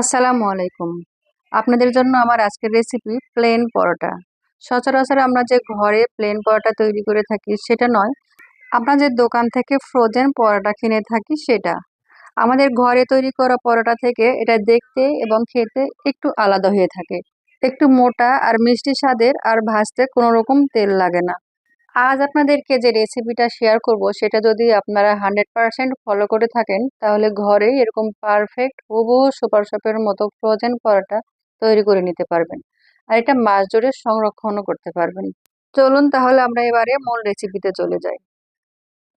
আসসালামু আলাইকুম। আপনাদের জন্য আমার আজকের রেসিপি প্লেন পরোটা। সচরাচর আমরা যে ঘরে প্লেন পরোটা তৈরি করে থাকি সেটা নয়, আমরা যে দোকান থেকে ফ্রোজেন পরোটা কিনে থাকি সেটা। আমাদের ঘরে তৈরি করা পরোটা থেকে এটা দেখতে এবং খেতে একটু আলাদা হয়ে থাকে। একটু মোটা আর মিষ্টি স্বাদের আর ভাজতে কোনো রকম তেল লাগে না। আজ আপনাদেরকে যে রেসিপিটা শেয়ার করব, সেটা যদি আপনারা হান্ড্রেড পারসেন্ট ফলো করে থাকেন, তাহলে ঘরেই এরকম পারফেক্ট হুবহু সুপার শপের মতো ফ্রোজেন পরোটা তৈরি করে নিতে পারবেন। আর এটা মাস জুড়ে সংরক্ষণও করতে পারবেন। চলুন তাহলে আমরা এবারে মূল রেসিপিতে চলে যাই।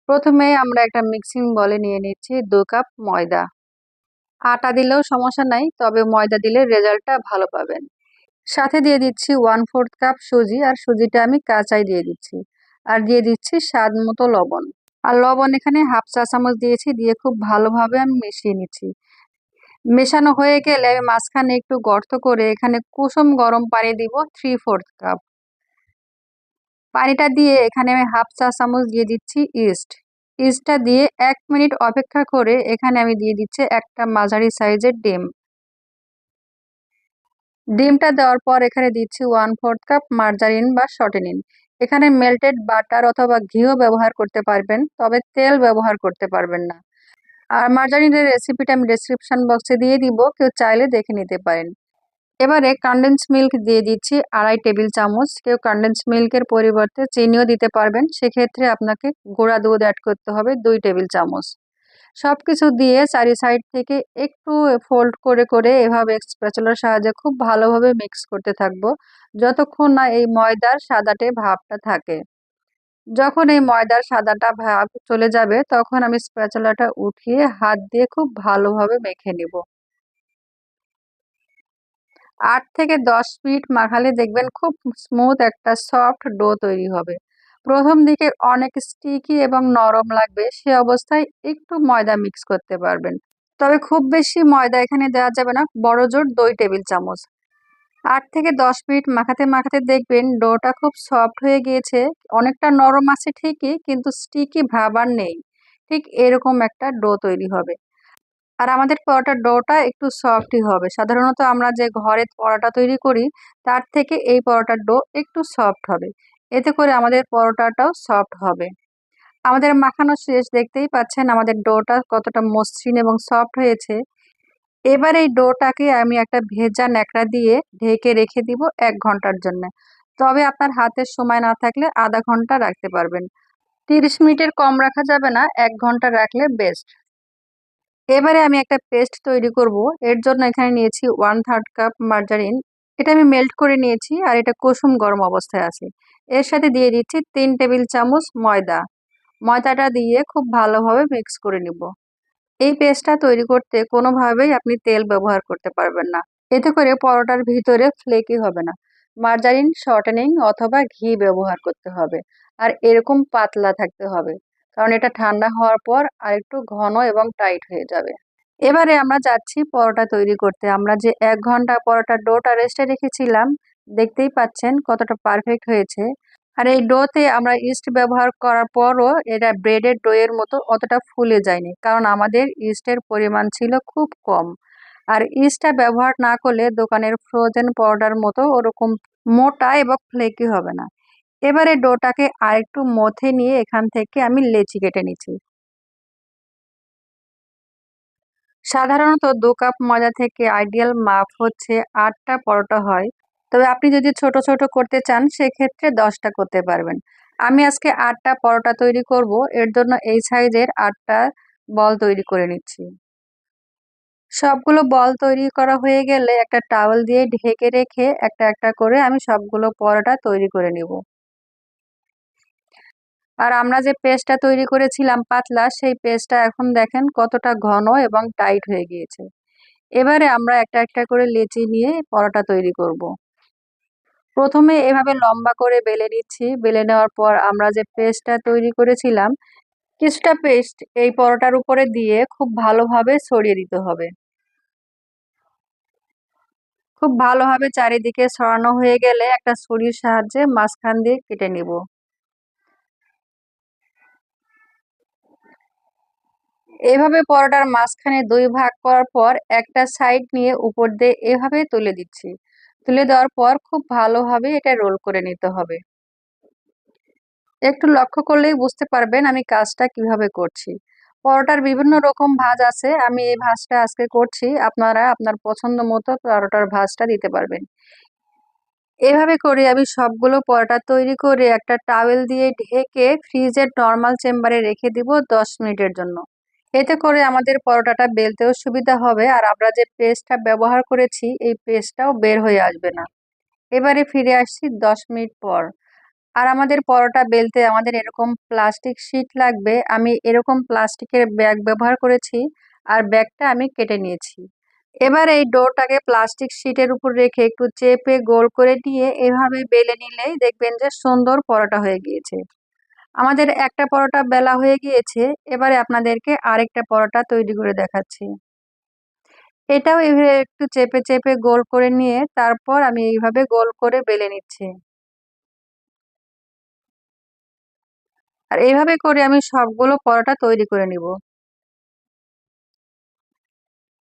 প্রথমে আমরা একটা মিক্সিং বলে নিয়ে নিচ্ছি দু কাপ ময়দা। আটা দিলেও সমস্যা নাই, তবে ময়দা দিলে রেজাল্টটা ভালো পাবেন। সাথে দিয়ে দিচ্ছি ওয়ান ফোর্থ কাপ সুজি, আর সুজিটা আমি কাঁচাই দিয়ে দিচ্ছি। আর দিয়ে দিচ্ছি স্বাদ মতো লবণ। আর লবণ এখানে হাফ চা চামচ দিয়েছি, দিয়ে খুব ভালোভাবে আমি মিশিয়ে নিচ্ছি। মেশানো হয়ে গেলে আমি মাঝখানে একটু গর্ত করে এখানে কুসুম গরম পানি দিব থ্রি ফোর্থ কাপ পানিটা দিয়ে এখানে আমি হাফ চা চামচ দিয়ে দিচ্ছি ইস্ট ইস্টটা দিয়ে এক মিনিট অপেক্ষা করে এখানে আমি দিয়ে দিচ্ছি একটা মাঝারি সাইজের ডিম। ডিমটা দেওয়ার পর এখানে দিচ্ছি ওয়ান ফোর্থ কাপ মার্জারিন বা শর্টেনিন এখানে মেল্টেড বাটার অথবা ঘিও ব্যবহার করতে পারবেন, তবে তেল ব্যবহার করতে পারবেন না। আর মার্জারিনের রেসিপিটা আমি ডিসক্রিপশান বক্সে দিয়ে দিব, কেউ চাইলে দেখে নিতে পারেন। এবারে কন্ডেন্স মিল্ক দিয়ে দিচ্ছি আড়াই টেবিল চামচ, কেউ কন্ডেন্স মিল্কের পরিবর্তে চিনিও দিতে পারবেন, সেক্ষেত্রে আপনাকে গুঁড়া দুধ অ্যাড করতে হবে দুই টেবিল চামচ। সব কিছু দিয়ে চারি সাইড থেকে একটু ফোল্ড করে করে এভাবে স্প্যাচুলার সাহায্যে খুব ভালোভাবে মিক্স করতে থাকব। যতক্ষণ না এই ময়দার সাদাটে ভাবটা থাকে। যখন এই ময়দার সাদাটা ভাব চলে যাবে, তখন আমি স্প্যাচুলাটা উঠিয়ে হাত দিয়ে খুব ভালোভাবে মেখে নিব। আট থেকে দশ মিনিট মাখালে দেখবেন খুব স্মুথ একটা সফট ডো তৈরি হবে। প্রথম দিকে অনেক স্টিকি এবং নরম লাগবে, সে অবস্থায় একটু ময়দা মিক্স করতে পারবেন। তবে খুব বেশি ময়দা এখানে দেওয়া যাবে না, বড় জোর দুই টেবিল চামচ। আট থেকে দশ মিনিট মাখাতে মাখাতে দেখবেন ডোটা খুব সফট হয়ে গিয়েছে, অনেকটা নরম আছে ঠিকই, কিন্তু স্টিকি ভাব আর নেই। ঠিক এরকম একটা ডো তৈরি হবে। আর আমাদের পরোটার ডোটা একটু সফটই হবে। সাধারণত আমরা যে ঘরে পরোটা তৈরি করি, তার থেকে এই পরোটার ডো একটু সফট হবে। এতে করে আমাদের পরোটাটাও সফট হবে। আমাদের মাখানো শেষ দেখতেই পাচ্ছেন আমাদের ডোটা কতটা মসৃণ এবং সফট হয়েছে। এবার এই ডোটাকে আমি একটা ভেজা ন্যাকড়া দিয়ে ঢেকে রেখে দিব এক ঘণ্টার জন্য। তবে আপনার হাতের সময় না থাকলে আধা ঘণ্টা রাখতে পারবেন। তিরিশ মিনিটের কম রাখা যাবে না, এক ঘণ্টা রাখলে বেস্ট এবারে আমি একটা পেস্ট তৈরি করব। এর জন্য এখানে নিয়েছি ওয়ান থার্ড কাপ মার্জারিন এটা আমি মেল্ট করে নিয়েছি আর এটা কুসুম গরম অবস্থায় আছে। এর সাথে দিয়ে দিচ্ছি তিন টেবিল চামচ ময়দা। ময়দাটা দিয়ে খুব ভালোভাবে মিক্স করে নিব। এই পেস্টটা তৈরি করতে কোনোভাবেই আপনি তেল ব্যবহার করতে পারবেন না। এতে করে পরোটার ভিতরে ফ্লেকি হবে না। মার্জারিন শর্টেনিং অথবা ঘি ব্যবহার করতে হবে। আর এরকম পাতলা থাকতে হবে। কারণ এটা ঠান্ডা হওয়ার পর আর একটু ঘন এবং টাইট হয়ে যাবে। এবারে আমরা যাচ্ছি পরোটা তৈরি করতে। আমরা যে এক ঘণ্টা পরোটার ডোটা রেস্টে রেখেছিলাম, দেখতেই পাচ্ছেন কতটা পারফেক্ট হয়েছে। আর এই ডোতে আমরা ইস্ট ব্যবহার করার পরও এটা ব্রেডের ডোয়ের মতো অতটা ফুলে যায়নি, কারণ আমাদের ইস্টের পরিমাণ ছিল খুব কম। আর ইস্টটা ব্যবহার না করলে দোকানের ফ্রোজেন পাউডার মতো ওরকম মোটা এবং ফ্লেকি হবে না। এবারে ডোটাকে আরেকটু মথে নিয়ে এখান থেকে আমি লেচি কেটে নিচ্ছি। সাধারণত দু কাপ ময়দা থেকে আইডিয়াল মাপ হচ্ছে আটটা পরোটা হয়। তবে আপনি যদি ছোট ছোট করতে চান, সেক্ষেত্রে দশটা করতে পারবেন। আমি আজকে আটটা পরোটা তৈরি করব। এর জন্য এই সাইজের আটটা বল তৈরি করে নিচ্ছি। সবগুলো বল তৈরি করা হয়ে গেলে একটা টাওয়েল দিয়ে ঢেকে রেখে একটা একটা করে আমি সবগুলো পরোটা তৈরি করে নিব। আর আমরা যে পেস্টটা তৈরি করেছিলাম পাতলা, সেই পেস্টটা এখন দেখেন কতটা ঘন এবং টাইট হয়ে গিয়েছে। এবারে আমরা একটা একটা করে লেচি নিয়ে পরোটা তৈরি করব। প্রথমে এভাবে লম্বা করে বেলে নিচ্ছি। বেলে নেওয়ার পর আমরা যে পেস্টটা তৈরি করেছিলাম, কিছুটা পেস্ট এই পরোটার উপরে দিয়ে খুব ভালোভাবে ছড়িয়ে দিতে হবে। খুব ভালোভাবে চারিদিকে ছড়ানো হয়ে গেলে একটা ছুরির সাহায্যে মাঝখান দিয়ে কেটে নিব। এভাবে পরোটার মাঝখানে দুই ভাগ করার পর একটা সাইড নিয়ে উপর দিয়ে এভাবে তুলে দিচ্ছি। তুলে দেওয়ার পর খুব ভালোভাবে এটা রোল করে নিতে হবে। একটু লক্ষ্য করলেই বুঝতে পারবেন আমি কাজটা কীভাবে করছি। পরোটার বিভিন্ন রকম ভাজ আছে, আমি এই ভাজটা আজকে করছি, আপনারা আপনার পছন্দ মতো পরোটার ভাজটা দিতে পারবেন। এভাবে করে আমি সবগুলো পরোটা তৈরি করে একটা টাওয়েল দিয়ে ঢেকে ফ্রিজের নর্মাল চেম্বারে রেখে দিব দশ মিনিটের জন্য। এতে করে আমাদের পরোটাটা বেলতেও সুবিধা হবে আর আমরা যে পেস্টটা ব্যবহার করেছি, এই পেস্টটাও বের হয়ে আসবে না। এবারে ফিরে আসছি দশ মিনিট পর। আর আমাদের পরোটা বেলতে আমাদের এরকম প্লাস্টিক শিট লাগবে। আমি এরকম প্লাস্টিকের ব্যাগ ব্যবহার করেছি আর ব্যাগটা আমি কেটে নিয়েছি। এবার এই ডোটাকে প্লাস্টিক শিটের উপর রেখে একটু চেপে গোল করে নিয়ে এভাবে বেলে নিলেই দেখবেন যে সুন্দর পরোটা হয়ে গিয়েছে। আমাদের একটা পরোটা বেলা হয়ে গিয়েছে, এবারে আপনাদেরকে আরেকটা পরোটা তৈরি করে দেখাচ্ছি। এটাও এভাবে একটু চেপে চেপে গোল করে নিয়ে তারপর আমি এইভাবে গোল করে বেলে নিচ্ছি। আর এইভাবে করে আমি সবগুলো পরোটা তৈরি করে নিব।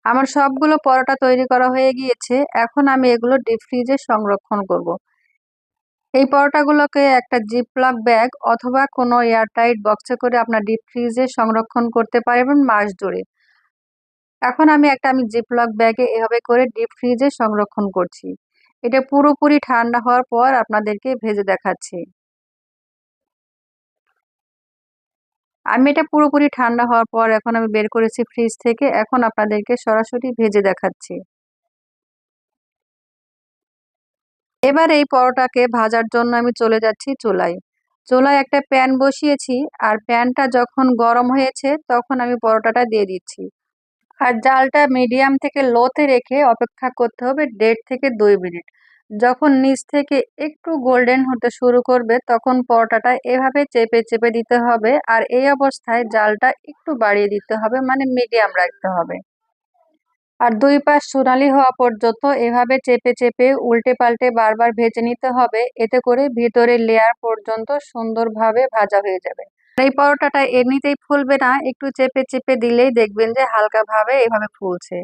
আমার সবগুলো পরোটা তৈরি করা হয়ে গিয়েছে, এখন আমি এগুলো ডিপ ফ্রিজে সংরক্ষণ করব। এই পরোটাগুলোকে একটা জিপ জিপলক ব্যাগ অথবা কোনো এয়ারটাইট বক্সে করে আপনার ডিপ ফ্রিজে সংরক্ষণ করতে পারবেন মাস জুড়ে। এখন আমি একটা আমি জিপ জিপলক ব্যাগে এভাবে করে ডিপ ফ্রিজে সংরক্ষণ করছি। এটা পুরোপুরি ঠান্ডা হওয়ার পর আপনাদেরকে ভেজে দেখাচ্ছি। আমি এটা পুরোপুরি ঠান্ডা হওয়ার পর এখন আমি বের করেছি ফ্রিজ থেকে। এখন আপনাদেরকে সরাসরি ভেজে দেখাচ্ছি। এবার এই পরোটাকে ভাজার জন্য আমি চলে যাচ্ছি চুলায়। চুলায় একটা প্যান বসিয়েছি আর প্যানটা যখন গরম হয়েছে তখন আমি পরোটাটা দিয়ে দিচ্ছি। আর জালটা মিডিয়াম থেকে লোতে রেখে অপেক্ষা করতে হবে দেড় থেকে দুই মিনিট। যখন নিচ থেকে একটু গোল্ডেন হতে শুরু করবে তখন পরোটাটা এভাবে চেপে চেপে দিতে হবে আর এই অবস্থায় জালটা একটু বাড়িয়ে দিতে হবে মানে মিডিয়াম রাখতে হবে। আর দুই পাশ সোনালি হওয়া পর্যন্ত এভাবে চেপে চেপে উল্টে পাল্টে বারবার ভেজে নিতে হবে। এতে করে ভিতরের লেয়ার পর্যন্ত সুন্দরভাবে ভাজা হয়ে যাবে। এই পরোটাটা এমনিতেই ফুলবে না। একটু চেপে চেপে দিলেই দেখবেন যে হালকাভাবে এভাবে ফুলছে।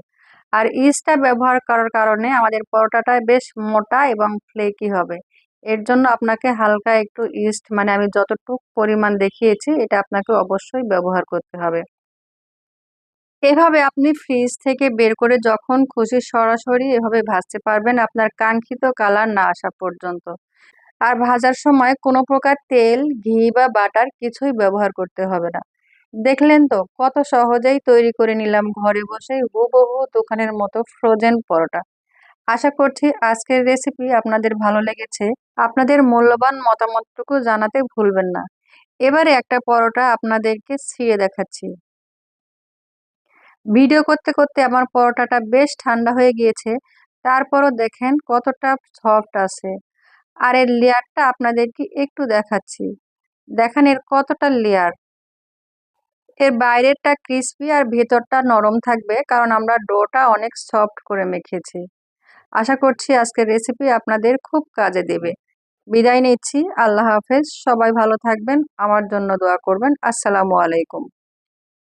আর ইস্টটা ব্যবহার করার কারণে আমাদের পরোটাটা বেশ মোটা এবং ফ্লেকি হবে। এর জন্য আপনাকে হালকা একটু ইস্ট মানে আমি যতটুকু পরিমাণ দেখিয়েছি, এটা আপনাকে অবশ্যই ব্যবহার করতে হবে। এভাবে আপনি ফ্রিজ থেকে বের করে যখন খুশি সরাসরি এভাবে ভাজতে পারবেন, আপনার কাঙ্ক্ষিত কালার না আসা পর্যন্ত। আর ভাজার সময় কোনো প্রকার তেল, ঘি বা বাটার কিছুই ব্যবহার করতে হবে না। দেখলেন তো, কত সহজেই তৈরি করে নিলাম ঘরে বসে হুবহু দোকানের মতো ফ্রোজেন পরোটা। আশা করছি আজকের রেসিপি আপনাদের ভালো লেগেছে। আপনাদের মূল্যবান মতামতটুকু জানাতে ভুলবেন না। এবারে একটা পরোটা আপনাদেরকে ছিঁড়ে দেখাচ্ছি। ভিডিও করতে করতে আমার পরোটাটা বেশ ঠান্ডা হয়ে গিয়েছে। তারপরও দেখেন কতটা সফট আছে। আর এর লেয়ারটা আপনাদেরকে একটু দেখাচ্ছি। দেখেন এর কতটা লেয়ার। এর বাইরেরটা ক্রিসপি আর ভেতরটা নরম থাকবে কারণ আমরা ডোটা অনেক সফট করে মেখেছি। আশা করছি আজকের রেসিপি আপনাদের খুব কাজে দেবে। বিদায় নিচ্ছি। আল্লাহ হাফেজ। সবাই ভালো থাকবেন। আমার জন্য দোয়া করবেন। আসসালামু আলাইকুম।